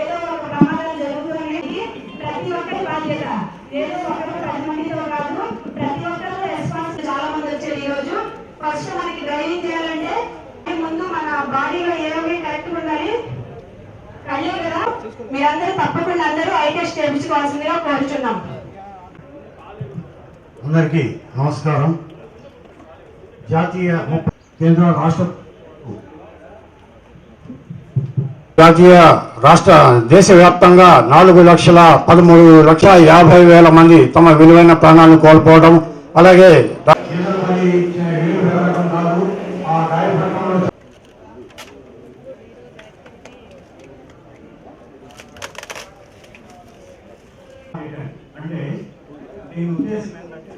ఏదో ఒక ప్రమాదం జరుగుతుంది ప్రతి ఒక్కరి బాధ్యత. ఏదో ఒకరు పది మందితో కాదు ప్రతి ఒక్కరు రెస్పాన్స్ చాలా మంది వచ్చారు ఈరోజు ఫస్ట్ మనకి డ్రైవింగ్ చేయాలంటే ముందు మన బాడీలో ఏమేమి కరెక్ట్ ఉండాలి. కళ్ళు కదా మీరందరూ తప్పకుండా అందరూ ఐ టెస్ట్ చేయించుకోవాల్సిందిగా కోరుచున్నాం. అందరికీ నమస్కారం. జాతీయ ముప్ప- కేంద్ర రాష్ట్ర జాతీయ రాష్ట్ర దేశవ్యాప్తంగా నాలుగు లక్షల పదమూడు లక్షల యాభై వేల మంది తమ విలువైన ప్రాణాలను కోల్పోవడం అలాగే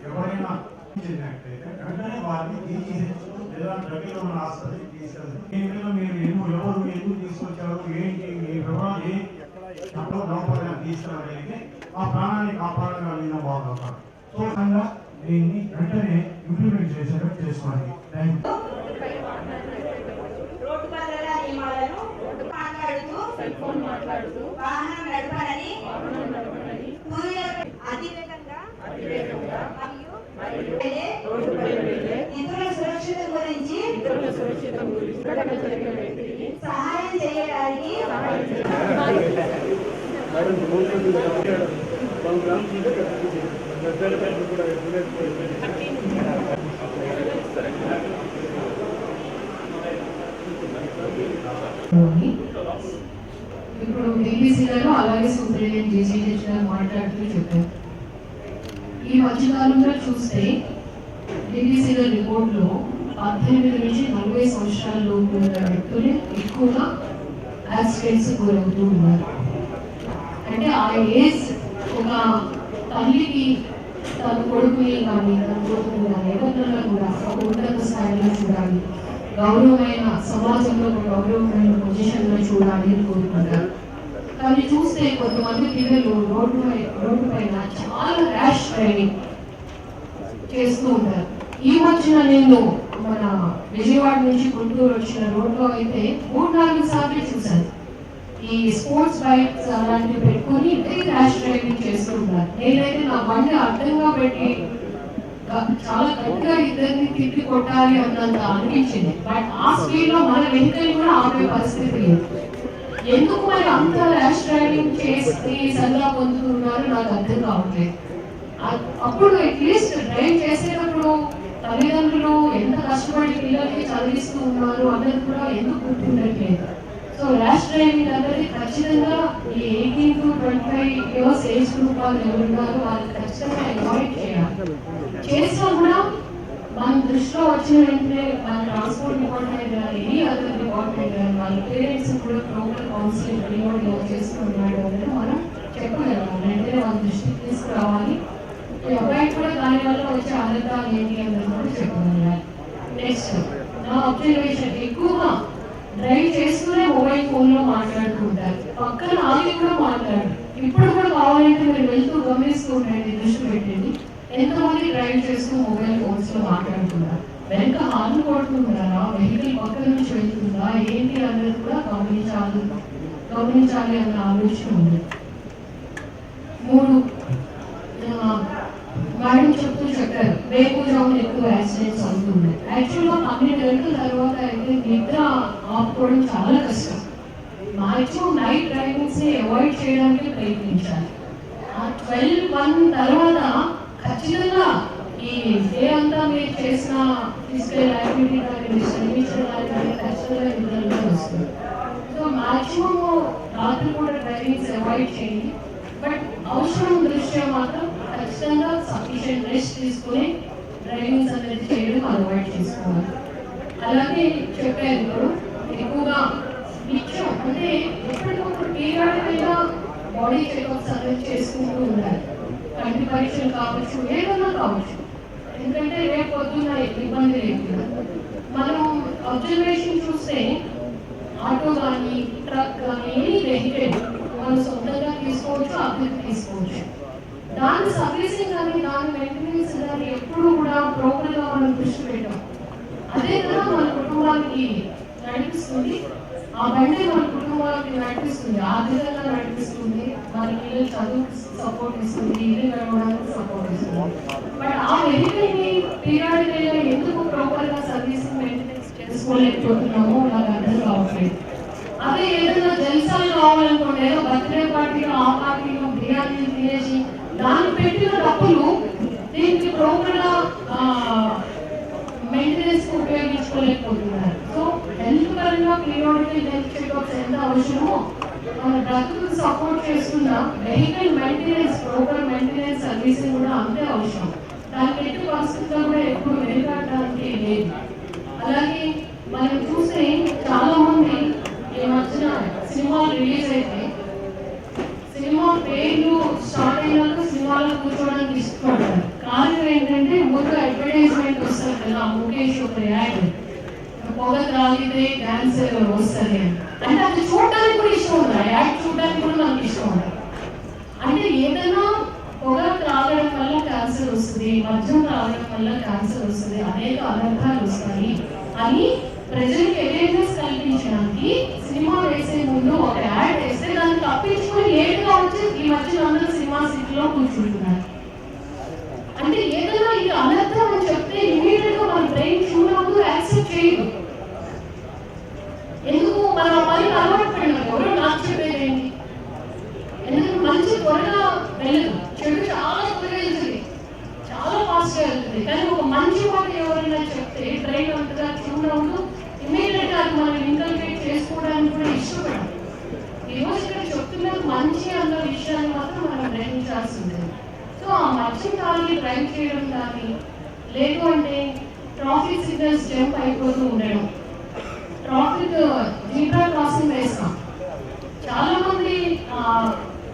ఎవరైనా తీసుకొచ్చారు ఏంటి ఈ వివరాలు ఏ ఎక్కడ లోపల తీసుకురాగలిగితే ఆ ప్రాణాన్ని కాపాడగలిగిన వాళ్ళు సో విధంగా దీన్ని వెంటనే ఇంప్లిమెంట్ చేసేటట్టు చేసుకోండి. థ్యాంక్ యూ రోడ్డు భద్రతా నియమాలను మాట్లాడుతూ వాహనం నడపనని టూ-వీలర్ అతివేగంగా మరియు ఇతరుల సురక్షిత గురించి సహాయం చేయడానికి ఇప్పుడు ఏబీసీ గారు అలాగే సూపరింటెండెంట్ జేసీహెచ్ గారు మాట్లాడుతూ చెప్పారు. ఈ మధ్యకాలంలో చూస్తే ఏబీసీ గారి రిపోర్ట్లో పద్దెనిమిది నుంచి నలభై సంవత్సరాల లోపు ఉన్న వ్యక్తులు ఎక్కువగా యాక్సిడెంట్స్ గురవుతూ ఉన్నారు. అంటే ఆ ఏజ్ ఒక తల్లికి తన కొడుకుని కానీ తన కొడుకుని కానీ ఎవరినైనా కూడా ఒక ఉన్నత స్థాయిలో చూడాలి. గౌరవమైన సమాజంలో ఒక గౌరవమైన పొజిషన్లో చూడాలి అని కోరుకుంటారు. కానీ చూస్తే కొంతమంది పిల్లలు రోడ్డు రోడ్డు పైన చాలా ర్యాష్ డ్రైవింగ్ చేస్తూ ఉంటారు. ఈ మధ్యన నేను మన విజయవాడ నుంచి గుంటూరు వచ్చిన రోడ్లో అయితే మూడు నాలుగు సార్లు చూశాను. ఈ స్పోర్ట్స్ బైక్స్ అలాంటివి పెట్టుకొని వెరీ ర్యాష్ డ్రైవింగ్ చేస్తూ ఉంటారు. నేనైతే నా బండి అడ్డంగా పెట్టి చాలా గట్టిగా ఇద్దరిని తిప్పి కొట్టాలి అన్నంత అనిపించింది. బట్ ఆ స్పీడ్లో మన వెహికల్ కూడా ఆపే పరిస్థితి లేదు. ఎందుకు మరి అంత ర్యాష్ డ్రైవింగ్ చేసి సల్లా పొందుతున్నారు? నాకు అర్థం కావట్లేదు. అప్పుడు అట్లీస్ట్ డ్రైవ్ చేసేటప్పుడు తల్లిదండ్రులు ఎంత కష్టపడి పిల్లలకి చదివిస్తూ ఉన్నారు అన్నది కూడా ఎందుకు గుర్తుండట్లేదు. సో ర్యాష్ డ్రైవింగ్ అనేది ఖచ్చితంగా ఈ eighteen to twenty five years age group వాళ్ళు ఎవరు ఉన్నారో వాళ్ళకి ఖచ్చితంగా అవాయిడ్ చేయాలి. చేసినా కూడా మన దృష్టిలో వచ్చిన వెంటనే మన ట్రాన్స్పోర్ట్ డిపార్ట్మెంట్ కానీ ఎనీ అదర్ డిపార్ట్మెంట్ కానీ వాళ్ళ పేరెంట్స్ కూడా ప్రోగ్రామ్ కౌన్సిలింగ్ రిమోట్ చేస్తున్నాడు అనేది మనం చెప్పగలం వెంటనే వాళ్ళ దృష్టికి తీసుకురావాలి ఈ అబ్బాయి కూడా దాని వల్ల వచ్చే ఏంటి అన్నది కూడా చెప్పగలగాలి నెక్స్ట్ నా అబ్జర్వేషన్ ఎక్కువగా డ్రైవ్ చేస్తూనే మొబైల్ ఫోన్లో మాట్లాడుతుంటారు పక్కన ఆగి కూడా మాట్లాడు ఇప్పుడు కూడా కావాలంటే మీరు వెళ్తూ గమనిస్తూ ఉండండి దృష్టి పెట్టండి. ఎంతమంది డ్రైవ్ చేస్తూ మొబైల్ ఫోన్స్లో మాట్లాడుతున్నారు వెనక హార్న్ కొడుతున్నారా వెహికల్ పక్కన నుంచి వెళ్తుందా? ఏంటి అన్నది కూడా గమనించాలి గమనించాలి అన్న ఆలోచన ఉంది. మూడు వాళ్ళు చెప్తూ చెప్పారు రేపు రౌండ్ ఎక్కువ యాక్సిడెంట్స్ అవుతున్నాయి. యాక్చువల్గా పన్నెండు గంటల తర్వాత అయితే నిద్ర ఆపుకోవడం చాలా కష్టం. మాక్సిమం నైట్ డ్రైవింగ్స్ని అవాయిడ్ చేయడానికి ప్రయత్నించాలి. ఆ ట్వెల్వ్ వన్ తర్వాత ఖచ్చితంగా ఈ డే అంతా మీరు చేసిన ఫిజికల్ యాక్టివిటీ కానీ మీరు కానీ ఖచ్చితంగా నిద్రలో వస్తుంది సో మాక్సిమం రాత్రి కూడా డ్రైవింగ్స్ అవాయిడ్ చేయండి. బట్ అవసరం దృష్ట్యా మాత్రం ఖచ్చితంగా సఫిషియెంట్ రెస్ట్ తీసుకొని డ్రైవింగ్స్ అనేది చేయడం అలవాటు చేసుకోవాలి. అలాగే చెప్పారు ఇప్పుడు ఎక్కువగా నిత్యం అంటే ఎప్పటికప్పుడు పీరియాడికల్గా బాడీ చెకప్స్ అనేది చేసుకుంటూ ఉండాలి. కంటి పరీక్షలు కావచ్చు ఏదన్నా కావచ్చు. ఎందుకంటే రేపు పొద్దున్న ఇబ్బంది లేదు మనం అబ్జర్వేషన్ చూస్తే ఆటో కానీ ట్రక్ కానీ ఎనీ వెహికల్ మనం సొంతంగా తీసుకోవచ్చు అభివృద్ధి తీసుకోవచ్చు. దాన్ని సర్వీసింగ్ కానీ దాని మెయింటెనెన్స్ కానీ ఎప్పుడు కూడా ప్రోపర్గా మనం దృష్టి పెట్టాం అదే కదా మన కుటుంబానికి నడిపిస్తుంది. ఆ బండి మన కుటుంబానికి నడిపిస్తుంది. ఆర్థికంగా నడిపిస్తుంది. మన పిల్లలు చదువు సపోర్ట్ ఇస్తుంది ఇల్లు నడవడానికి సపోర్ట్ ఇస్తుంది బట్ ఆ వెహికల్ని పీరియాడికల్ ఎందుకు ప్రాపర్గా సర్వీసింగ్ మెయింటెనెన్స్ చేసుకోలేకపోతున్నామో నాకు అర్థం కావట్లేదు. అదే ఏదైనా జల్సాలు కావాలనుకోండి ఏదో బర్త్డే పార్టీలో ఆ పార్టీలో బిర్యానీ దాన్ని పెట్టిన డబ్బులు దీనికి ప్రాపర్ మెయింటెనెన్స్ ఉపయోగించుకోలేకపోతున్నారు. సో హెల్త్ పరంగా పీరియాడికల్ హెల్త్ చెకప్స్ ఎంత అవసరమో మన డ్రగ్కు సపోర్ట్ చేస్తున్న vehicle maintenance proper maintenance servicing కూడా అంతే అవసరం. దానికి ఎట్టి పరిస్థితుల్లో కూడా ఎప్పుడు వెనుకాడడానికి లేదు. అలాగే మనం చూస్తే చాలా మంది ఈ మధ్యన సినిమాలు రిలీజ్ అయితే సినిమా పేర్లు స్టార్ట్ అయినాక సినిమాలో కూర్చోవడానికి ఇష్టపడతారు కారణం ఏంటంటే ముందు అడ్వర్టైజ్మెంట్ వస్తుంది కదా ముఖేష్ ఒక యాడ్. పొగ త్రాగితే క్యాన్సర్ వస్తుంది అని. అంటే అది చూడడానికి కూడా ఇష్టం ఉంది యాడ్ చూడడానికి కూడా నాకు ఇష్టం ఉంది అంటే ఏదైనా పొగ త్రాగడం వల్ల క్యాన్సర్ వస్తుంది మద్యం త్రాగడం వల్ల క్యాన్సర్ వస్తుంది అనేక అనర్థాలు వస్తాయి అని ప్రజలకు అవేర్నెస్ కల్పించడానికి సినిమా వేసే ముందు ఒక యాడ్ వేస్తే దాన్ని తప్పించుకొని ఏంటి వచ్చి ఈ మధ్యలో సీట్లో కూర్చుంటున్నారు. అంటే ఏదైనా ఇది అనర్థం అని చెప్తే ఇమీడియట్గా మన బ్రెయిన్ చూడదు యాక్సెప్ట్ చేయదు. ఎందుకు మనం ఆ పని అలవాటు పడినాం? ఎవరో నాకు చెప్పేది ఏంటి? ఎందుకంటే మంచి త్వరగా వెళ్ళదు చెడు చాలా త్వరగా వెళ్తుంది చాలా ఫాస్ట్గా వెళ్తుంది కానీ ఒక మంచి మాట ఎవరైనా చెప్తే బ్రెయిన్ అంతగా చూడదు ఇమీడియట్గా అది మనం ఇంకల్కేట్ చేసుకోవడానికి కూడా ఇష్టపడం ఈరోజు ఇక్కడ చెప్తున్నారు మంచి అన్న విషయాన్ని మాత్రం మనం గ్రహించాల్సిందే సో ఆ డ్రైవ్ చేయడం కానీ లేదు అంటే ట్రాఫిక్ సిగ్నల్స్ జంప్ అయిపోతూ ఉండడం. ట్రాఫిక్ జీబ్రా క్రాసింగ్ వేస్తాం. చాలా మంది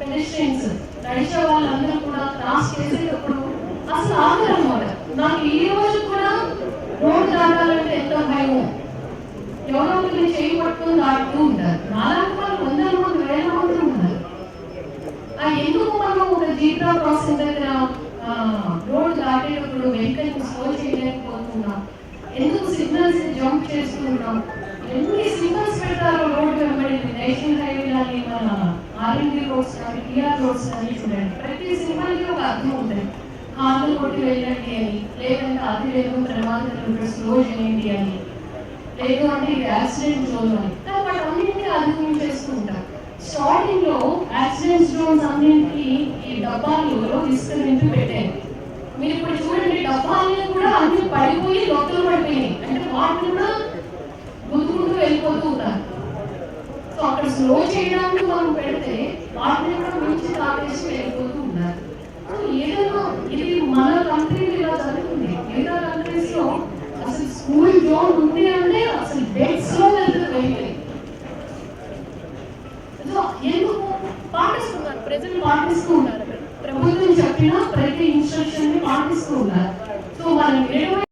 పెడిస్ట్రియన్స్ నడిచే వాళ్ళందరూ కూడా క్రాస్ చేసేటప్పుడు అసలు ఆగరు అన్నమాట నాకు ఈ రోజు కూడా రోడ్డు దాటాలంటే ఎంత భయం ఎవరో ఒకరిని చేయి దాటుతూ ఉంటారు. నాలా వాళ్ళు వందల మంది వేల మంది ఉన్నారు ఆ ఎందుకు మనం ఒక జీబ్రా క్రాసింగ్ దగ్గర ఆ, రోడ్ దాటేటప్పుడు వెహికల్ స్లో చేయలేకపోతున్నాం ఎందుకు సిగ్నల్స్ జంప్ చేస్తున్నాం ఎన్ని సిగ్నల్స్ పెడతారో రోడ్ వెంబడి నేషనల్ హైవే కానీ మన ఆర్ఎండి రోడ్స్ కానీ చూడండి ప్రతి సింబల్ ఒక అర్థం ఉంటుంది. హార్లు కొట్టి వెళ్ళండి అని. లేదంటే అతి వేగం ప్రమాదం స్లో చేయండి అని. లేదు అంటే ఇది యాక్సిడెంట్ జోన్ అని. వాటి అన్నింటినీ అధిగమించేస్తూ ఉంటారు స్టార్టింగ్లో యాక్సిడెంట్ జోన్స్ అన్నింటికి ఈ డబ్బాలలో ఇసుక నింపి పెట్టారు. మీరు ఇప్పుడు చూడండి డబ్బాలు కూడా అన్ని పడిపోయి లోపల పడిపోయినాయి. అంటే వాటిని కూడా గుద్దుకుంటూ వెళ్ళిపోతూ ఉంటారు. సో అక్కడ స్లో చేయడానికి మనం పెడితే వాటిని కూడా మంచి తాగేసి వెళ్ళిపోతూ ఉన్నారు సో ఏదైనా ఇది మన కంట్రీలో ఇలా